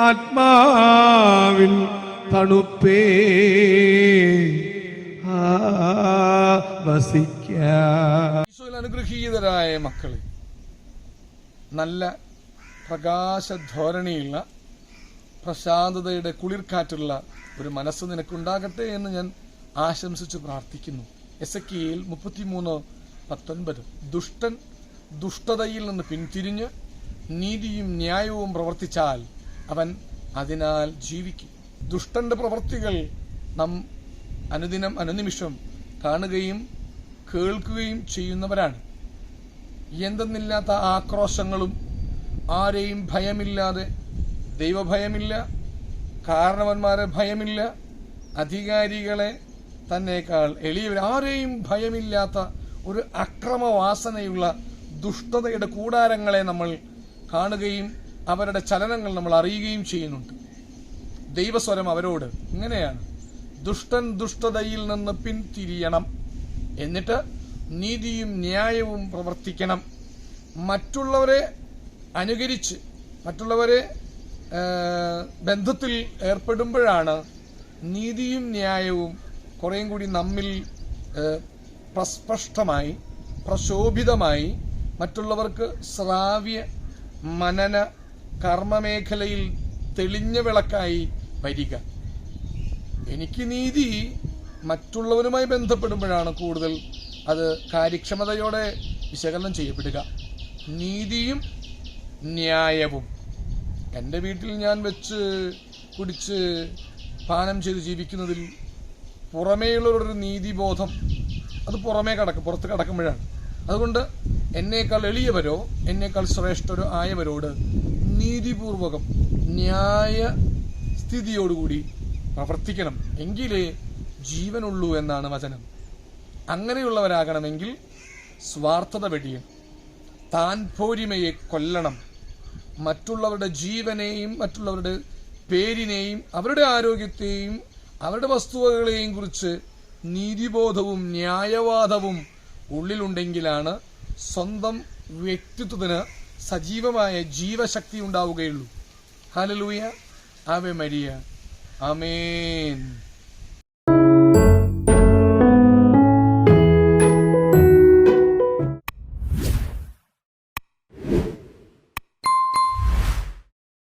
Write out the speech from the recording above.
ആത്മാവിൻ തണുപ്പേ. അനുഗ്രഹീതരായ മക്കളെ നല്ല പ്രകാശധോരണിയുള്ള പ്രശാന്തതയുടെ കുളിർക്കാറ്റുള്ള ഒരു മനസ്സ് നിനക്കുണ്ടാകട്ടെ എന്ന് ഞാൻ ആശംസിച്ചു പ്രാർത്ഥിക്കുന്നു. എസ് എ കെയിൽ മുപ്പത്തിമൂന്ന് പത്തൊൻപത്. ദുഷ്ടൻ ദുഷ്ടതയിൽ നിന്ന് പിന്തിരിഞ്ഞ് നീതിയും ന്യായവും പ്രവർത്തിച്ചാൽ അവൻ അതിനാൽ ജീവിക്കും. ദുഷ്ടന്റെ പ്രവൃത്തികൾ നാം അനുദിനം അനുനിമിഷം കാണുകയും കേൾക്കുകയും ചെയ്യുന്നവരാണ്. എന്തെന്നില്ലാത്ത ആക്രോശങ്ങളും ആരെയും ഭയമില്ലാതെ ദൈവഭയമില്ല കാരണവന്മാരെ ഭയമില്ല അധികാരികളെ തന്നേക്കാൾ എളിയവർ. ആരെയും ഭയമില്ലാത്ത ഒരു അക്രമവാസനയുള്ള ദുഷ്ടതയുടെ കൂടാരങ്ങളെ നമ്മൾ കാണുകയും അവരുടെ ചലനങ്ങൾ നമ്മൾ അറിയുകയും ചെയ്യുന്നുണ്ട്. ദൈവസ്വരം അവരോട് ഇങ്ങനെയാണ് ദുഷ്ടൻ ദുഷ്ടതയിൽ നിന്ന് പിന്തിരിയണം എന്നിട്ട് നീതിയും ന്യായവും പ്രവർത്തിക്കണം. മറ്റുള്ളവരെ അനുകരിച്ച് മറ്റുള്ളവരെ ബന്ധത്തിൽ ഏർപ്പെടുമ്പോഴാണ് നീതിയും ന്യായവും കുറേയും കൂടി നമ്മിൽ പ്രസ്പഷ്ടമായി പ്രശോഭിതമായി മറ്റുള്ളവർക്ക് ശ്രാവ്യ മനന കർമ്മമേഖലയിൽ തെളിഞ്ഞ വിളക്കായി വരിക. എനിക്ക് നീതി മറ്റുള്ളവരുമായി ബന്ധപ്പെടുമ്പോഴാണ് കൂടുതൽ അത് കാര്യക്ഷമതയോടെ വിശകലനം ചെയ്യപ്പെടുക. നീതിയും ന്യായവും. എന്റെ വീട്ടിൽ ഞാൻ വെച്ച് കുടിച്ച് പാനം ചെയ്ത് ജീവിക്കുന്നതിൽ പുറമേയുള്ളവരുടെ നീതിബോധം അത് പുറമേ കടക്കും പുറത്ത് കടക്കുമ്പോഴാണ്. അതുകൊണ്ട് എന്നേക്കാൾ എളിയവരോ എന്നേക്കാൾ ശ്രേഷ്ഠരോ ആയവരോട് നീതിപൂർവകം ന്യായ സ്ഥിതിയോടുകൂടി പ്രവർത്തിക്കണം എങ്കിലേ ജീവനുള്ളൂ എന്നാണ് വചനം. അങ്ങനെയുള്ളവരാകണമെങ്കിൽ സ്വാർത്ഥത വെടിയണം താൻ പോരിമയെ കൊല്ലണം. മറ്റുള്ളവരുടെ ജീവനെയും മറ്റുള്ളവരുടെ പേരിനെയും അവരുടെ ആരോഗ്യത്തെയും അവരുടെ വസ്തുവകളെയും കുറിച്ച് നീതിബോധവും ന്യായവാദവും ഉള്ളിലുണ്ടെങ്കിലാണ് സ്വന്തം വ്യക്തിത്വത്തിന് സജീവമായ ജീവശക്തി ഉണ്ടാവുകയുള്ളൂ. ഹലലൂയ ആവേ മരിയ ആമേൻ